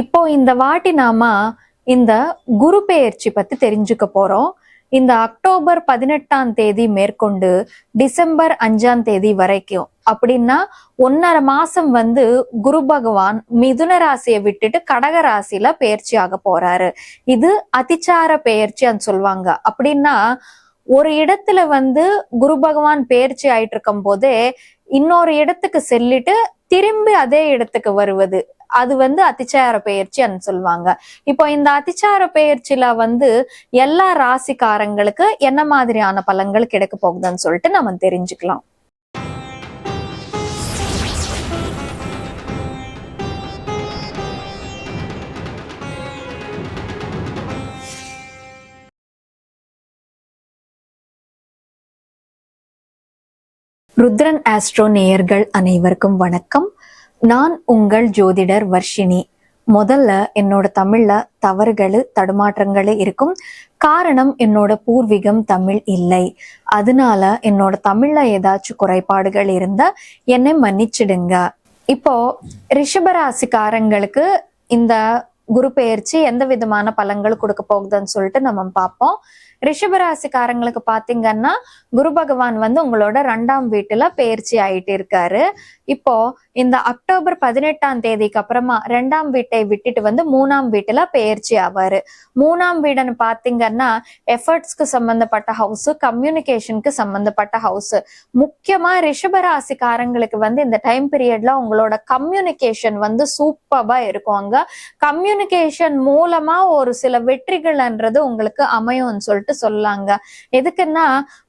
இப்போ இந்த வாட்டி நாம இந்த குரு பெயர்ச்சி பத்தி தெரிஞ்சுக்க போறோம். இந்த அக்டோபர் பதினெட்டாம் தேதி மேற்கொண்டு டிசம்பர் அஞ்சாம் தேதி வரைக்கும் அப்படின்னா ஒன்னரை மாசம் வந்து குரு பகவான் மிதுன ராசியை விட்டுட்டு கடக ராசியில பெயர்ச்சி ஆக போறாரு. இது அதிச்சார பெயர்ச்சின்னு சொல்லுவாங்க. அப்படின்னா ஒரு இடத்துல வந்து குரு பகவான் பெயர்ச்சி ஆயிட்டு இருக்கும் போதே இன்னொரு இடத்துக்கு செல்லிட்டு திரும்பி அதே இடத்துக்கு வருவது. அது வந்து அத்திச்சார பெயர்ச்சின்னு சொல்லுவாங்க இப்போ இந்த அதிச்சார பெயர்ச்சியில வந்து எல்லா ராசிக்காரங்களுக்கு என்ன மாதிரியான பலன்கள் கிடைக்க போகுதுன்னு சொல்லிட்டு நம்ம தெரிஞ்சுக்கலாம். ருத்ரன் ஆஸ்ட்ரோ நேயர்கள் அனைவருக்கும் வணக்கம். நான் உங்கள் ஜோதிடர் வர்ஷினி. முதல்ல என்னோட தமிழ்ல தவறுகள் தடுமாற்றங்கள் இருக்கும். காரணம் என்னோட பூர்வீகம் தமிழ் இல்லை. அதனால என்னோட தமிழ்ல ஏதாச்சும் குறைபாடுகள் இருந்தா என்னை மன்னிச்சிடுங்க. இப்போ ரிஷபராசிக்காரங்களுக்கு இந்த குரு பெயர்ச்சி எந்த விதமான பலன்கள் கொடுக்க போகுதுன்னு சொல்லிட்டு நம்ம பார்ப்போம். ரிஷபராசிக்காரங்களுக்கு பாத்தீங்கன்னா குரு பகவான் வந்து உங்களோட ரெண்டாம் வீட்டுல பயிற்சி ஆயிட்டு இருக்காரு. இப்போ இந்த அக்டோபர் பதினெட்டாம் தேதிக்கு அப்புறமா ரெண்டாம் வீட்டை விட்டுட்டு வந்து மூணாம் வீட்டுல பயிற்சி ஆவாரு. மூணாம் வீடுன்னு பாத்தீங்கன்னா எஃபர்ட்ஸ்க்கு சம்பந்தப்பட்ட ஹவுஸ் கம்யூனிகேஷனுக்கு சம்பந்தப்பட்ட ஹவுஸ் முக்கியமா ரிஷபராசிக்காரங்களுக்கு வந்து இந்த டைம் பீரியட்ல உங்களோட கம்யூனிகேஷன் வந்து சூப்பரா இருக்கும் அங்க. கம்யூனிகேஷன் மூலமா ஒரு சில வெற்றிகள்ன்றது உங்களுக்கு அமையும்னு சொல்லிட்டு சொல்லாங்க. எதுக்குன்னா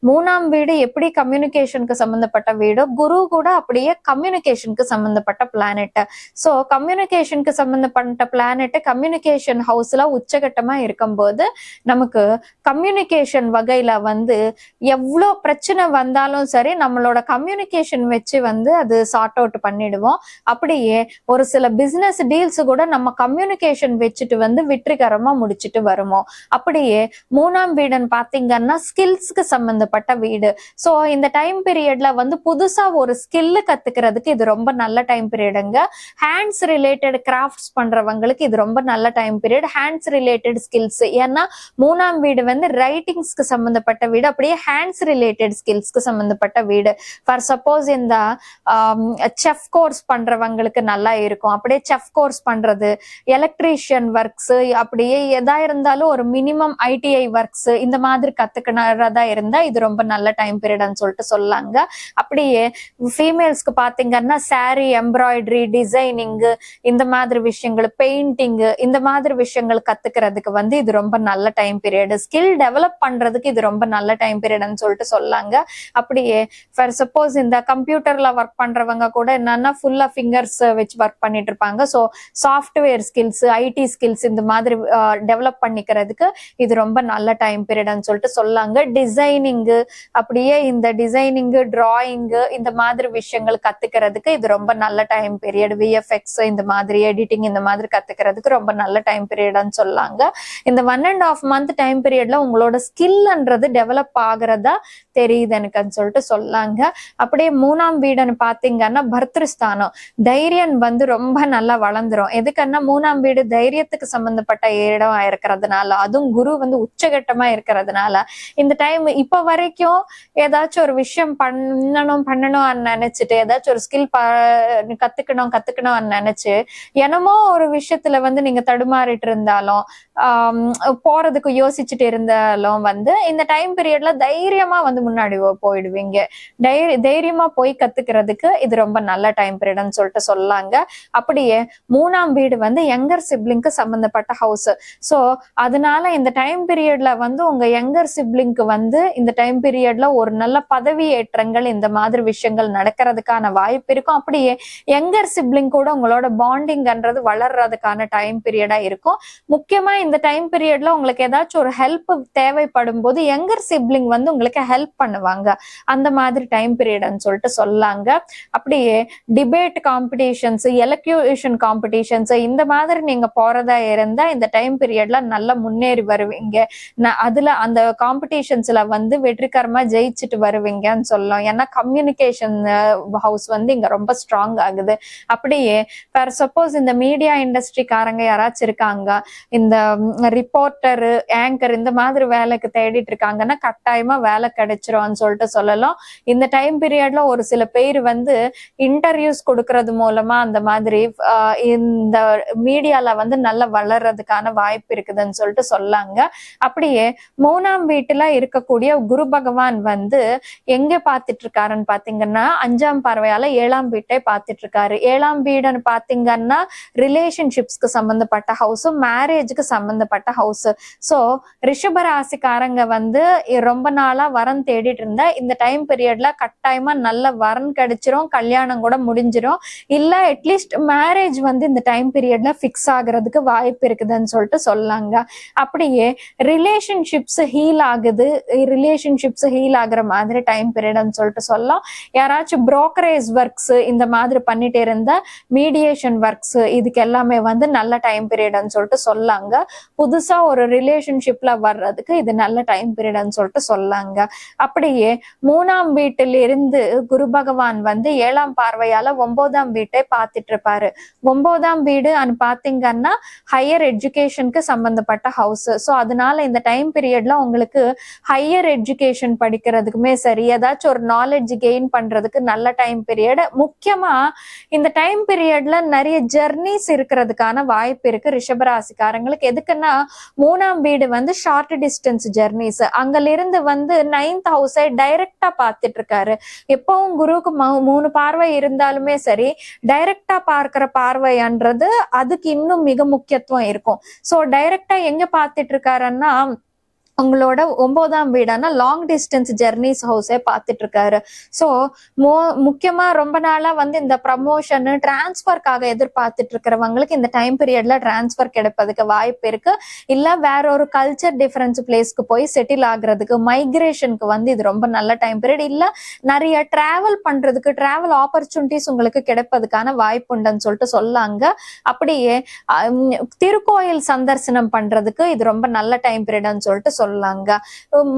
மூணாம் வீடு எப்படி கம்யூனிகேஷனுக்கு சம்பந்தப்பட்ட வீடோ குரு கூட அப்படியே கம்யூனிகேஷனுக்கு சம்பந்தப்பட்ட பிளானெட் சோ கம்யூனிகேஷனுக்கு சம்பந்தப்பட்ட பிளானெட் கம்யூனிகேஷன் ஹவுஸ்ல உச்சகட்டமா இருக்கும்போது நமக்கு கம்யூனிகேஷன் வகையில வந்து எவ்வளோ பிரச்சனை வந்தாலும் சரி நம்மளோட கம்யூனிகேஷன் வச்சு வந்து அது சார்ட் அவுட் பண்ணிடுவோம். அப்படியே ஒரு சில பிசினஸ் டீல்ஸ் கூட நம்ம கம்யூனிகேஷன் வச்சுட்டு வந்து வெற்றிகரமா முடிச்சிட்டு வருவோம். அப்படியே மூணாம் வீடு வீடுன்னு பாத்தீங்கன்னா ஸ்கில்ஸ்க்கு சம்பந்தப்பட்ட வீடு. சோ இந்த டைம் பீரியட்ல வந்து புதுசா ஒரு ஸ்கில்லு கத்துக்கிறதுக்கு இது ரொம்ப நல்ல டைம் பீரியடுங்க ஹேண்ட்ஸ் ரிலேட்டட் கிராஃப்ட்ஸ் பண்றவங்களுக்கு இது ரொம்ப நல்ல time period hands related skills ஏன்னா மூணாம் வீடு வந்து ரைட்டிங்ஸ்க்கு சம்பந்தப்பட்ட வீடு. அப்படியே ஹேண்ட்ஸ் ரிலேட்டட் ஸ்கில்ஸ்க்கு சம்பந்தப்பட்ட வீடு. ஃபார் சப்போஸ் இந்த um, செஃப் கோர்ஸ் பண்றவங்களுக்கு நல்லா இருக்கும். அப்படியே செஃப் கோர்ஸ் பண்றது எலக்ட்ரீஷியன் ஒர்க்ஸ் அப்படியே எதா இருந்தாலும் ஒரு மினிமம் ஐடிஐ ஒர்க்ஸ் இந்த மாதிரி கத்துக்கிறதா இருந்தா இது ரொம்ப நல்ல டைம் பீரியட்னு சொல்லிட்டு சொல்லாங்க. அப்படியே ஃபீமேல்ஸ்க்கு பாத்தீங்கன்னா சாரி எம்ப்ராய்டரி டிசைனிங் இந்த மாதிரி விஷயங்கள் பெயிண்டிங் இந்த மாதிரி விஷயங்கள் கத்துக்கிறதுக்கு வந்து இது ரொம்ப நல்ல டைம் பீரியட் ஸ்கில் டெவலப் பண்றதுக்கு இது ரொம்ப நல்ல டைம் பீரியட்னு சொல்லிட்டு சொல்லாங்க. அப்படியே ஃபார் சப்போஸ் இந்த கம்ப்யூட்டர்ல ஒர்க் பண்றவங்க கூட என்னன்னா ஃபுல்லா ஃபிங்கர்ஸ் வச்சு ஒர்க் பண்ணிட்டு இருப்பாங்க. So software skills IT skills இந்த மாதிரி டெவலப் பண்ணிக்கிறதுக்கு இது ரொம்ப நல்ல டைம் பீரியட்னு சொல்லிட்டு சொல்லாங்க. டிசைனிங்கு அப்படியே இந்த டிசைனிங்கு டிராயிங்கு இந்த மாதிரி விஷயங்கள் கத்துக்கிறதுக்கு இது ரொம்ப நல்ல டைம் பீரியட் விஎஃப்எக்ஸ் இந்த மாதிரி எடிட்டிங் இந்த மாதிரி கத்துக்கிறதுக்கு ரொம்ப நல்ல டைம் பீரியட்னு சொல்லாங்க. இந்த one and half month time பீரியட்ல உங்களோட ஸ்கில்ன்றது டெவலப் ஆகுறதா தெரியுது எனக்குன்னு சொல்லிட்டு சொல்லாங்க. அப்படியே மூணாம் வீடுன்னு பாத்தீங்கன்னா பர்திருஸ்தானம். தைரியம் வந்து ரொம்ப நல்லா வளர்ந்துரும். எதுக்குன்னா மூணாம் வீடு தைரியத்துக்கு சம்பந்தப்பட்ட இடம் இருக்கிறதுனால அதுவும் குரு வந்து உச்சகட்டமா இருக்கிறதுனால. இந்த டைம் இப்ப வரைக்கும் ஏதாச்சும் ஒரு விஷயம் பண்ணணும் பண்ணணும் நினைச்சிட்டு ஏதாச்சும் ஒரு ஸ்கில் கத்துக்கணும் கத்துக்கணும்னு நினைச்சு என்னமோ ஒரு விஷயத்துல வந்து நீங்க தடுமாறிட்டு இருந்தாலும் போறதுக்கு யோசிச்சுட்டு இருந்தாலும் வந்து இந்த டைம் பீரியட்ல தைரியமா வந்து முன்னாடி போயிடுவீங்க. தைரிய தைரியமா போய் கத்துக்கிறதுக்கு இது ரொம்ப நல்ல டைம் பீரியட்னு சொல்லிட்டு சொல்லாங்க. அப்படியே மூணாம் வீடு வந்து யங்கர் சிப்ளிங்க்கு சம்பந்தப்பட்ட ஹவுஸ் சோ அதனால இந்த டைம் பீரியட்ல வந்து உங்க யங்கர் சிப்ளிங்க்கு வந்து இந்த டைம் பீரியட்ல ஒரு நல்ல பதவி ஏற்றங்கள் இந்த மாதிரி விஷயங்கள் நடக்கிறதுக்கான வாய்ப்பு இருக்கும். அப்படியே யங்கர் சிப்ளிங் கூட உங்களோட பாண்டிங்ன்றது வளர்றதுக்கான டைம் பீரியடா இருக்கும். முக்கியமா இந்த டைம் பீரியட்ல உங்களுக்கு ஏதாச்சும் ஒரு ஹெல்ப் தேவைப்படும் போது யங்கர் சிப்ளிங் வந்து உங்களுக்கு ஹெல்ப் பண்ணுவாங்க. அந்த மாதிரி டைம் பீரியட்னு சொல்லிட்டு சொல்லாங்க. அப்படியே டிபேட் காம்படிஷன்ஸ் எலக்யூஷன் காம்படிஷன்ஸ் இந்த மாதிரி நீங்க போறதா இருந்தா இந்த டைம் பீரியட்ல நல்லா முன்னேறி வருவீங்க. அதுல அந்த காம்படிஷன்ஸ்ல வந்து வெற்றிகரமா ஜெயிச்சுட்டு வருவீங்கன்னு சொல்லலாம். ஏன்னா கம்யூனிகேஷன் ஹவுஸ் uh, வந்து இங்க ரொம்ப ஸ்ட்ராங் ஆகுது. அப்படியே வேற சப்போஸ் இந்த மீடியா இண்டஸ்ட்ரிக்காரங்க யாராச்சும் இருக்காங்க இந்த ரிப்போர்ட்டரு ஆங்கர் இந்த மாதிரி வேலைக்கு தேடிட்டு இருக்காங்கன்னா கட்டாயமா வேலை கிடைச்சிரும்னு சொல்லிட்டு சொல்லலாம். இந்த டைம் பீரியட்ல ஒரு சில பேர் வந்து இன்டர்வியூஸ் கொடுக்கறது மூலமா அந்த மாதிரி uh, இந்த மீடியால வந்து நல்லா வளர்றதுக்கான வாய்ப்பு இருக்குதுன்னு சொல்லிட்டு சொல்லாங்க. அப்படியே மூணாம் வீட்டுல இருக்கக்கூடிய குரு பகவான் வந்து எங்க பார்த்துட்டு இருக்காருன்னு பாத்தீங்கன்னா அஞ்சாம் பார்வையால ஏழாம் வீட்டை பார்த்துட்டு இருக்காரு ஏழாம் வீடுன்னு பாத்தீங்கன்னா ரிலேஷன்ஷிப்ஸ்க்கு சம்பந்தப்பட்ட ஹவுஸும் மேரேஜுக்கு சம்பந்தப்பட்ட ஹவுஸ் சோ ரிஷப ராசிக்காரங்க வந்து ரொம்ப நாளா வரன் தேடிட்டு இருந்தா இந்த டைம் பீரியட்ல கட்டாயமா நல்ல வரன் கிடைச்சிரும் கல்யாணம் கூட முடிஞ்சிரும். இல்ல அட்லீஸ்ட் மேரேஜ் வந்து இந்த டைம் பீரியட்ல ஃபிக்ஸ் ஆகுறதுக்கு வாய்ப்பு இருக்குதுன்னு சொல்லிட்டு சொல்லாங்க. அப்படியே ரிலேஷன்ஷிப் ரிலேஷன்ஷிப்ஸ் ஹீல் ஆகுது ரிலேஷன்ஷிப்ஸ் ஹீல் ஆகுற மாதிரி டைம் பீரியட்னு சொல்லிட்டு சொல்லலாம். யாராச்சும் ப்ரோக்கரேஜ் ஒர்க்ஸ் இந்த மாதிரி பண்ணிட்டு இருந்த மீடியேஷன் ஒர்க்ஸ் இதுக்கு எல்லாமே வந்து நல்ல டைம் பீரியட்னு சொல்லிட்டு சொல்லாங்க. புதுசா ஒரு ரிலேஷன்ஷிப்ல வர்றதுக்கு இது நல்ல டைம் பீரியட்னு சொல்லிட்டு சொல்லாங்க. அப்படியே மூணாம் வீட்டில் இருந்து குரு பகவான் வந்து ஏழாம் பார்வையால ஒன்பதாம் வீட்டை பார்த்துட்டு இருப்பாரு ஒன்பதாம் வீடு அனு பாத்தீங்கன்னா ஹையர் எஜுகேஷனுக்கு சம்பந்தப்பட்ட ஹவுஸ் ஸோ அதனால இந்த டைம் பீரியட்ல உங்களுக்கு ஹையர் எஜுகேஷன் படிக்கிறதுக்குமே சரி ஏதாச்சும் ஒரு நாலேஜ் கெயின் பண்றதுக்கு நல்ல டைம் பீரியட் முக்கியமா இந்த டைம் பீரியட்ல நிறைய ஜெர்னிஸ் இருக்கிறதுக்கான வாய்ப்பு இருக்கு ரிஷபராசிக்காரங்களுக்கு. எதுக்குன்னா மூணாம் வீடு வந்து ஷார்ட் டிஸ்டன்ஸ் ஜெர்னிஸ் அங்கிலிருந்து வந்து நைன்த் ஹவுஸை டைரக்டா பார்த்துட்டு இருக்காரு எப்பவும் குருவுக்கு மூணு பார்வை இருந்தாலுமே சரி டைரக்டா பார்க்கிற பார்வைன்றது அதுக்கு இன்னும் மிக முக்கியத்துவம் இருக்கும். சோ டைரக்டா எங்க பார்த்துட்டு இருக்காருன்னா உங்களோட ஒன்பதாம் வீடான லாங் டிஸ்டன்ஸ் ஜெர்னிஸ் ஹவுஸே பார்த்துட்டு இருக்காரு ஸோ மோ முக்கியமா ரொம்ப நாளா வந்து இந்த ப்ரமோஷன் டிரான்ஸ்ஃபர்க்காக எதிர்பார்த்துட்டு இருக்கிறவங்களுக்கு இந்த டைம் பீரியட்ல டிரான்ஸ்ஃபர் கிடைப்பதுக்கு வாய்ப்பு இருக்கு. இல்ல வேற ஒரு கல்ச்சர் டிஃபரன்ஸ் பிளேஸ்க்கு போய் செட்டில் ஆகுறதுக்கு மைக்ரேஷனுக்கு வந்து இது ரொம்ப நல்ல டைம் பீரியட் இல்ல நிறைய டிராவல் பண்றதுக்கு டிராவல் ஆப்பர்ச்சுனிட்டிஸ் உங்களுக்கு கிடைப்பதுக்கான வாய்ப்பு உண்டுன்னு சொல்லிட்டு சொல்லாங்க. அப்படியே திருக்கோயில் சந்தர்சனம் பண்றதுக்கு இது ரொம்ப நல்ல டைம் பீரியட்னு சொல்லிட்டு சொல்லாங்க.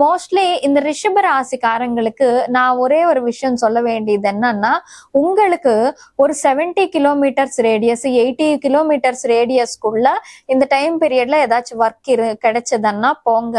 மோஸ்ட்லி இந்த ரிஷப ராசிக்காரங்களுக்கு நான் ஒரே ஒரு விஷயம் சொல்ல வேண்டியது என்னன்னா உங்களுக்கு ஒரு 70 கிலோமீட்டர்ஸ் ரேடியஸ் எயிட்டி கிலோமீட்டர்ஸ் ரேடியஸ்க்குள்ள இந்த டைம் பீரியட்ல ஏதாச்சும் ஒர்க் இரு கிடைச்சதுன்னா போங்க.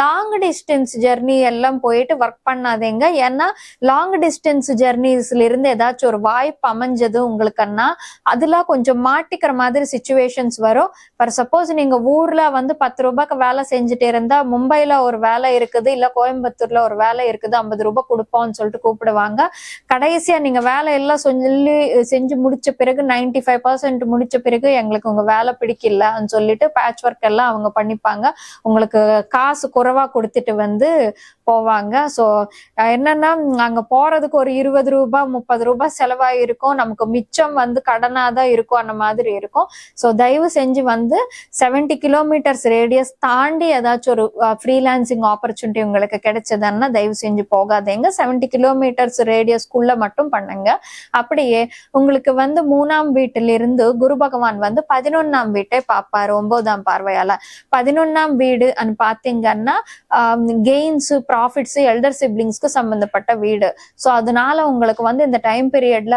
லாங் டிஸ்டன்ஸ் ஜெர்னி எல்லாம் போயிட்டு ஒர்க் பண்ணாதீங்க. ஏன்னா லாங் டிஸ்டன்ஸ் ஜெர்னிஸ்ல இருந்து ஏதாச்சும் ஒரு வாய்ப்பு அமைஞ்சது உங்களுக்குன்னா அதுல கொஞ்சம் மாட்டிக்கிற மாதிரி சுச்சுவேஷன்ஸ் வரும். ஃபார் சப்போஸ் நீங்க ஊர்ல வந்து பத்து ரூபாய்க்கு வேலை செஞ்சுட்டு இருந்தா மும்பைல ஒரு வேலை இருக்குது இல்ல கோயம்புத்தூர்ல ஒரு வேலை இருக்குது ஐம்பது ரூபாய் கொடுப்போம்னு சொல்லிட்டு கூப்பிடுவாங்க. கடைசியா நீங்க வேலை எல்லாம் சொல்லி செஞ்சு முடிச்ச பிறகு 95% ஃபைவ் பர்சன்ட் முடிச்ச பிறகு எங்களுக்கு உங்க வேலை பிடிக்கலன்னு சொல்லிட்டு பேட்ச் ஒர்க் எல்லாம் அவங்க பண்ணிப்பாங்க. உங்களுக்கு காசு குறைவா கொடுத்துட்டு வந்து போவாங்க. ஸோ என்னன்னா அங்க போறதுக்கு ஒரு இருபது ரூபாய் முப்பது ரூபாய் செலவாக இருக்கும் நமக்கு மிச்சம் வந்து கடனா தான் இருக்கும் அந்த மாதிரி இருக்கும். ஸோ தயவு செஞ்சு வந்து 70 கிலோமீட்டர்ஸ் ரேடியஸ் தாண்டி ஏதாச்சும் ஒரு ஃப்ரீலான்சிங் ஆப்பர்ச்சுனிட்டி உங்களுக்கு கிடைச்சதுன்னா தயவு செஞ்சு போகாதீங்க. 70 கிலோமீட்டர்ஸ் ரேடியஸ்குள்ள மட்டும் பண்ணுங்க. அப்படியே உங்களுக்கு வந்து மூணாம் வீட்டிலிருந்து குரு பகவான் வந்து பதினொன்னாம் வீட்டை பார்ப்பாரு ஒன்பதாம் பார்வையால. பதினொன்னாம் வீடு அன்னு பாத்தீங்கன்னா கெயின்ஸ் ப்ராஃபிட்ஸ் எல்டர் சிப்ளிங்ஸ்க்கு சம்பந்தப்பட்ட வீடு. ஸோ அதனால உங்களுக்கு வந்து இந்த டைம் பீரியட்ல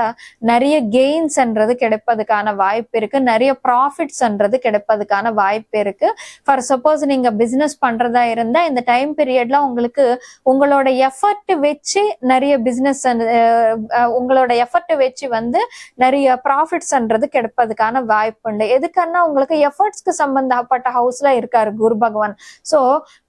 நிறைய கெயின்ஸ்ன்றது கிடைப்பதுக்கான வாய்ப்பு இருக்கு. நிறைய ப்ராஃபிட்ஸ்ன்றது கிடைப்பதுக்கான வாய்ப்பு இருக்கு. ஃபார் சப்போஸ் நீங்க பிசினஸ் பண்றதா இருந்தா இந்த டைம் பீரியட்ல உங்களுக்கு உங்களோட எஃபர்ட் வச்சு நிறைய பிசினஸ் உங்களோட எஃபர்ட் வச்சு வந்து நிறைய ப்ராஃபிட்ஸ்ன்றது கிடைப்பதுக்கான வாய்ப்பு உண்டு. எதுக்குன்னா உங்களுக்கு எஃபர்ட்ஸ்க்கு சம்பந்தப்பட்ட ஹவுஸ்ல இருக்காரு குரு பகவான். ஸோ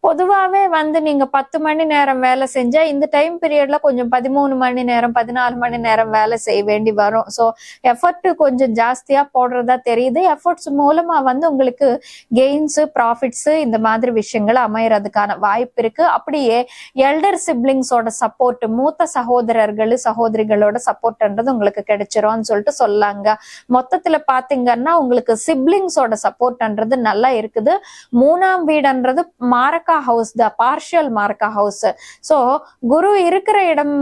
பொதுவாவே வந்து நீங்க பத்து மணி நேரம் வேலை செஞ்சா இந்த டைம் பீரியட்ல கொஞ்சம் பதிமூணு மணி நேரம் பதினாலு மணி நேரம் வேலை செய்ய வேண்டி வரும். ஸோ எஃபர்ட் கொஞ்சம் ஜாஸ்தியா போடுறதா தெரியுது. எஃபர்ட்ஸ் மூலமா வந்து உங்களுக்கு கெயின்ஸ் ப்ராஃபிட்ஸ் இந்த மாதிரி விஷயங்கள் அமையறதுக்கான வாய்ப்பு இருக்கு. அப்படியே எல்டர் சிப்ளிங்ஸோட சப்போர்ட் மூத்த சகோதரர்கள் சகோதரிகளோட சப்போர்ட்ன்றது உங்களுக்கு கிடைச்சிரும்னு சொல்லிட்டு சொல்லாங்க. மொத்தத்துல பாத்தீங்கன்னா உங்களுக்கு சிப்ளிங்ஸோட சப்போர்ட்ன்றது நல்லா இருக்குது. மூணாம் வீடுன்றது மார்க்கா ஹவுஸ் த பார்ஷியல் மார்க்கா ஹவுஸ். ஸோ குரு இருக்கிற இடம்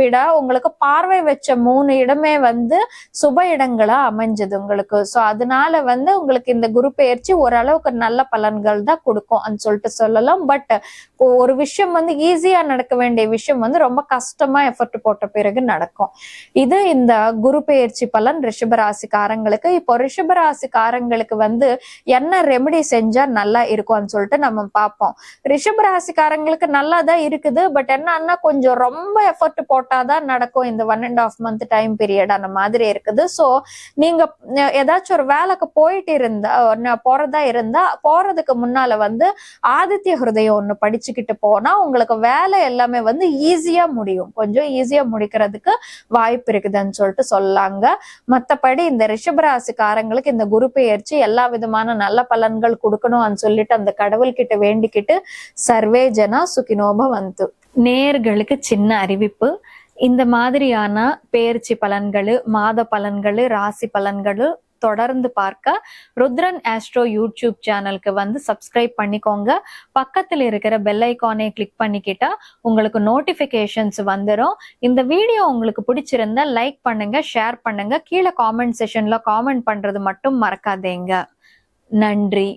விட உங்களுக்கு பார்வை வச்ச மூணு இடமே வந்து சுப இடங்களா அமைஞ்சது உங்களுக்கு. ஸோ அதனால வந்து உங்களுக்கு இந்த குரு பெயர்ச்சி ஓரளவுக்கு நல்ல பலன்கள் தான் கொடுக்கும் சொல்லிட்டு சொல்லலாம். பட் ஒரு விஷயம் வந்து ஈஸியா நடக்க வேண்டிய விஷயம் வந்து ரொம்ப கஷ்டமா எஃபர்ட் போட்ட பிறகு நடக்கும். இது இந்த குரு பெயர்ச்சி பலன் ரிஷபராசிக்காரங்களுக்கு. இப்போ ரிஷபராசிக்காரங்களுக்கு வந்து என்ன ரெமெடி செஞ்சா நல்லா இருக்கும்னு சொல்லிட்டு நம்ம பார்ப்போம். ரிஷபராசிக்காரங்களுக்கு நல்லா தான் இருக்குது. பட் என்னன்னா கொஞ்சம் ரொம்ப எஃபர்ட் போட்டாதான் நடக்கும் இந்த one and half month time period அந்த மாதிரி இருக்குது. ஸோ நீங்க ஏதாச்சும் ஒரு வேலைக்கு போயிட்டு இருந்தா போறதா இருந்தா போறதுக்கு முன்னால வந்து ஆதித்ய ஹிருதயம் ஒண்ணு படிச்சுக்கிட்டு போனா உங்களுக்கு வேலை எல்லாமே வந்து ஈஸியா முடியும். கொஞ்சம் ஈஸியா முடிக்கிறதுக்கு வாய்ப்பு இருக்குதுன்னு சொல்லிட்டு சொல்லாங்க. மத்தபடி இந்த ரிஷபராசிக்காரங்களுக்கு இந்த குரு பெயர்ச்சி எல்லா விதமான நல்ல பலன்கள் கொடுக்கணும்னு சொல்லிட்டு அந்த கடவுள்கிட்ட வேண்டிக்கிட்டு சர்வே ஜனா சுகினோப வந்து நேர்களுக்கு சின்ன அறிவிப்பு. இந்த மாதிரியான பேர்ச்சி பலன்கள் மாத பலன்கள் ராசி பலன்கள் தொடர்ந்து பார்க்க ருத்ரன் ஆஸ்ட்ரோ யூடியூப் சேனலுக்கு வந்து சப்ஸ்கிரைப் பண்ணிக்கோங்க. பக்கத்தில் இருக்கிற பெல் ஐக்கானை கிளிக் பண்ணிக்கிட்டா உங்களுக்கு நோட்டிபிகேஷன்ஸ் வந்துடும் இந்த வீடியோ உங்களுக்கு பிடிச்சிருந்தா லைக் பண்ணுங்க ஷேர் பண்ணுங்க. கீழே காமெண்ட் செஷன்ல காமெண்ட் பண்றது மட்டும் மறக்காதீங்க. நன்றி.